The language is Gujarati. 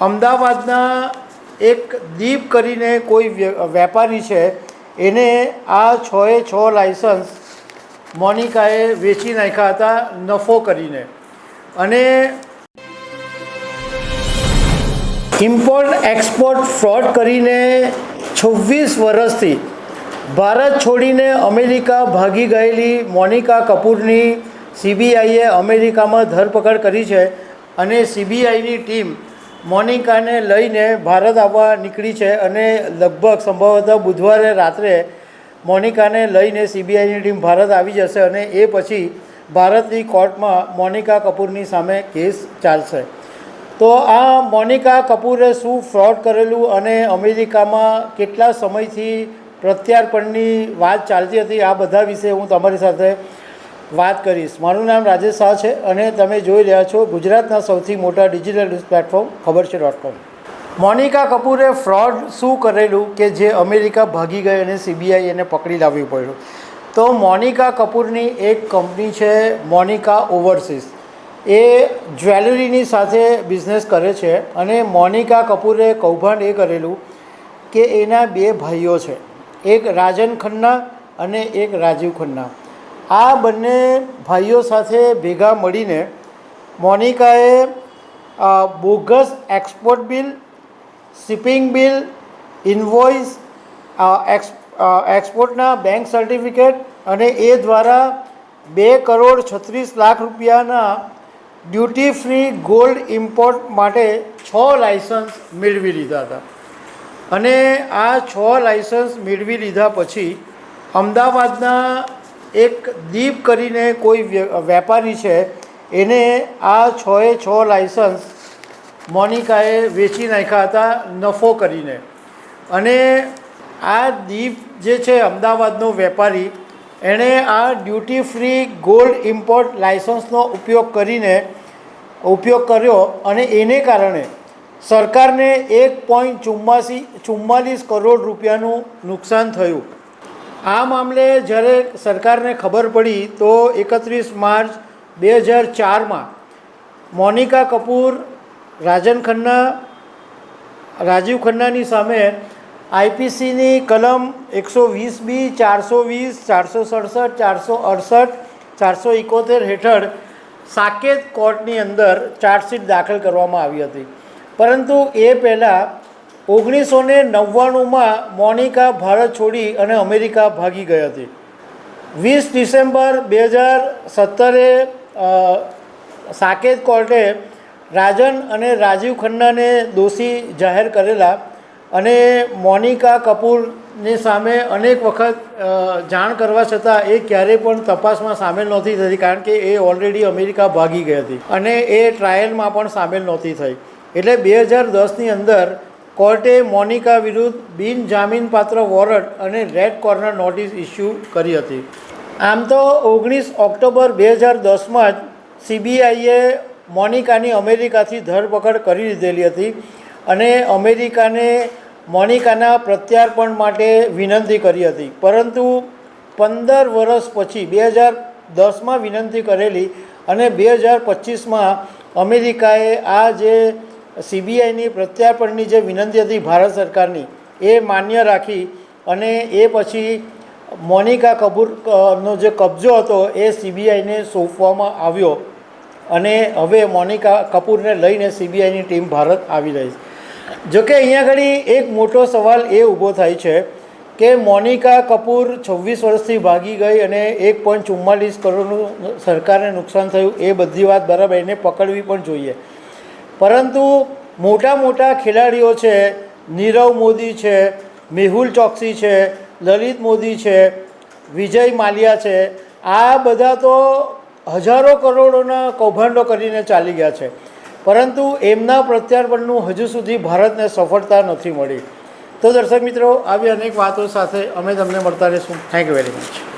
અમદાવાદના એક દીપ કરીને કોઈ વેપારી છે, એને આ છએ છ લાયસન્સ મોનિકાએ વેચી નાખ્યા હતા નફો કરીને. અને ઇમ્પોર્ટ એક્સપોર્ટ ફ્રોડ કરીને છવ્વીસ વર્ષથી ભારત છોડીને અમેરિકા ભાગી ગયેલી મોનિકા કપૂરની સીબીઆઈએ અમેરિકામાં ધરપકડ કરી છે અને સીબીઆઈની ટીમ મોનિકાને લઈને ભારત આવવા નીકળી છે અને લગભગ સંભવતઃ બુધવારે રાત્રે મોનિકાને લઈને સીબીઆઈની ટીમ ભારત આવી જશે અને એ પછી ભારતની કોર્ટમાં મોનિકા કપૂરની સામે કેસ ચાલશે. તો આ મોનિકા કપૂરે શું ફ્રોડ કરેલું અને અમેરિકામાં કેટલા સમયથી પ્રત્યાર્પણની વાત ચાલતી હતી, આ બધા વિશે હું તમારી સાથે વાત કરીશ. મારું નામ રાજેશ શાહ છે અને તમે જોઈ રહ્યા છો ગુજરાતના સૌથી મોટા ડિજિટલ ન્યૂઝ પ્લેટફોર્મ ખબર છે ડોટ કોમ મોનિકા કપૂરે ફ્રોડ શું કરેલું કે જે અમેરિકા ભાગી ગઈ અને સીબીઆઈ એને પકડી લાવવી પડ્યું? તો મોનિકા કપૂરની એક કંપની છે મોનિકા ઓવરસીઝ. એ જ્વેલરીની સાથે બિઝનેસ કરે છે અને મોનિકા કપૂરે કૌભાંડ એ કરેલું કે એના બે ભાઈઓ છે. એક રાજન ખન્ના અને એક રાજીવ ખન્ના. આ બંને ભાઈઓ સાથે ભેગા મળીને મોનિકાએ bogus export bill, shipping bill, invoice x એક્સપોર્ટના બેંક સર્ટિફિકેટ અને એ દ્વારા બે કરોડ છત્રીસ લાખ રૂપિયાના ડ્યુટી ફ્રી ગોલ્ડ ઇમ્પોર્ટ માટે છ લાયસન્સ મેળવી લીધા હતા. અને આ છ લાયસન્સ મેળવી લીધા પછી અમદાવાદના એક દીપ કરીને કોઈ વેપારી છે, એને આ છએ છ લાયસન્સ મોનિકાએ વેચી નાખ્યા હતા નફો કરીને. અને આ દીપ જે છે અમદાવાદનો વેપારી, એણે આ ડ્યુટી ફ્રી ગોલ્ડ ઇમ્પોર્ટ લાયસન્સનો ઉપયોગ કરીને ઉપયોગ કર્યો અને એને કારણે સરકારને એક પોઈન્ટ ચુમ્માસી, ચુમ્માલીસ કરોડ રૂપિયાનું નુકસાન થયું. આ મામલે જ્યારે સરકારને ખબર પડી તો એકત્રીસ માર્ચ બે હજાર ચારમાં મોનિકા કપૂર, રાજન ખન્ના, રાજીવ ખન્નાની સામે આઈપીસીની કલમ એકસો વીસ બી, ચારસો વીસ, ચારસો સડસઠ, ચારસો અડસઠ, ચારસો એકોતેર હેઠળ સાકેત કોર્ટની અંદર ચાર્જશીટ દાખલ કરવામાં આવી હતી. પરંતુ એ પહેલાં ઓગણીસો ને નવ્વાણુંમાં મોનિકા ભારત છોડી અને અમેરિકા ભાગી ગઈ હતી. વીસ ડિસેમ્બર બે હજાર સત્તરે સાકેત કોર્ટે રાજન અને રાજીવ ખન્નાને દોષી જાહેર કરેલા અને મોનિકા કપૂરની સામે અનેક વખત જાણ કરવા છતાં એ ક્યારેય પણ તપાસમાં સામેલ નહોતી થતી કારણ કે એ ઓલરેડી અમેરિકા ભાગી ગઈ હતી અને એ ટ્રાયલમાં પણ સામેલ નહોતી થઈ. એટલે બે હજાર દસની અંદર કોર્ટે મોનિકા વિરુદ્ધ બિનજામીનપાત્ર વોરંટ અને રેડ કોર્નર નોટિસ ઇસ્યુ કરી હતી. આમ તો ઓગણીસ ઓક્ટોબર બે હજાર દસમાં જ સીબીઆઈએ મોનિકાની અમેરિકાથી ધરપકડ કરી લીધેલી હતી અને અમેરિકાને મોનિકાના પ્રત્યાર્પણ માટે વિનંતી કરી હતી. પરંતુ પંદર વર્ષ પછી બે હજાર દસમાં વિનંતી કરેલી અને બે હજાર પચીસમાં અમેરિકાએ આ જે સીબીઆઈની પ્રત્યાર્પણની જે વિનંતી હતી ભારત સરકારની, એ માન્ય રાખી અને એ પછી મોનિકા કપૂર નો જે કબજો હતો એ સીબીઆઈને સોંપવામાં આવ્યો. અને હવે મોનિકા કપૂરને લઈને સીબીઆઈની ટીમ ભારત આવી રહી છે. જોકે અહીંયા ઘડી એક મોટો સવાલ એ ઊભો થાય છે કે મોનિકા કપૂર છવ્વીસ વર્ષથી ભાગી ગઈ અને એક પોઈન્ટ ચુમ્માલીસ કરોડનું સરકારને નુકસાન થયું, એ બધી વાત બરાબર એને પકડવી પણ જોઈએ. પરંતુ મોટા મોટા ખેલાડીઓ છે, નીરવ મોદી છે, મેહુલ ચોકસી છે, લલિત મોદી છે, વિજય માલિયા છે, આ બધા તો હજારો કરોડોના કૌભાંડો કરીને ચાલી ગયા છે. પરંતુ એમના પ્રત્યાર્પણનું હજુ સુધી ભારતને સફળતા નથી મળી. તો દર્શક મિત્રો, આવી અનેક વાતો સાથે અમે તમને મળતા રહીશું. Thank you very much